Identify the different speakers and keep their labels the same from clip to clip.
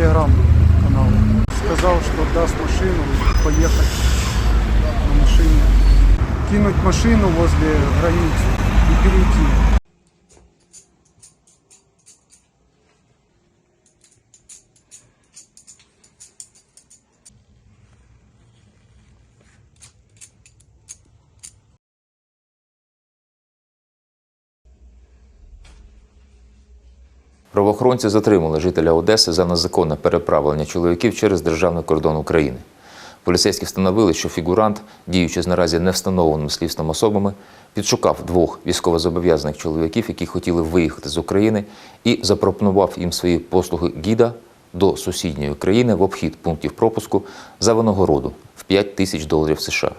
Speaker 1: телеграм-каналу. Сказал, что даст машину поїхати на машине. Кинуть машину возле границы и перейти.
Speaker 2: Правоохоронці затримали жителя Одеси за незаконне переправлення чоловіків через державний кордон України. Поліцейські встановили, що фігурант, діючи з наразі не встановленими слідством особами, підшукав двох військовозобов'язаних чоловіків, які хотіли виїхати з України, і запропонував їм свої послуги гіда до сусідньої країни в обхід пунктів пропуску за винагороду в 5 тисяч доларів США.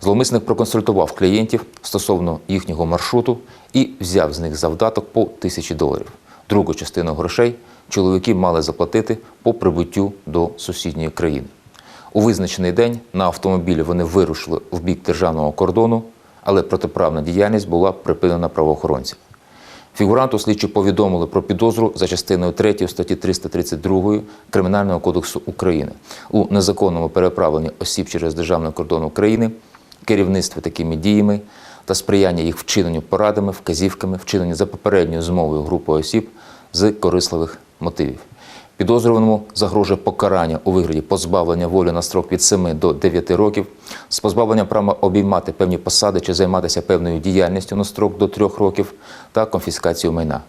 Speaker 2: Зловмисник проконсультував клієнтів стосовно їхнього маршруту і взяв з них завдаток по тисячі доларів. Другу частину грошей чоловіки мали заплатити по прибуттю до сусідньої країни. У визначений день на автомобілі вони вирушили в бік державного кордону, але протиправна діяльність була припинена правоохоронцями. Фігуранту слідчі повідомили про підозру за частиною 3 статті 332 Кримінального кодексу України у незаконному переправленні осіб через державний кордон України, керівництві такими діями та сприяння їх вчиненню порадами, вказівками, вчиненню за попередньою змовою групи осіб з корисливих мотивів. Підозрюваному загрожує покарання у вигляді позбавлення волі на строк від 7 до 9 років, з позбавленням права обіймати певні посади чи займатися певною діяльністю на строк до 3 років та конфіскацію майна.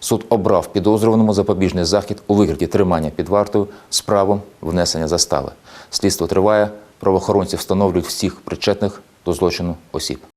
Speaker 2: Суд обрав підозрюваному запобіжний захід у вигляді тримання під вартою з правом внесення застави. Слідство триває, правоохоронці встановлюють всіх причетних до злочину осіб.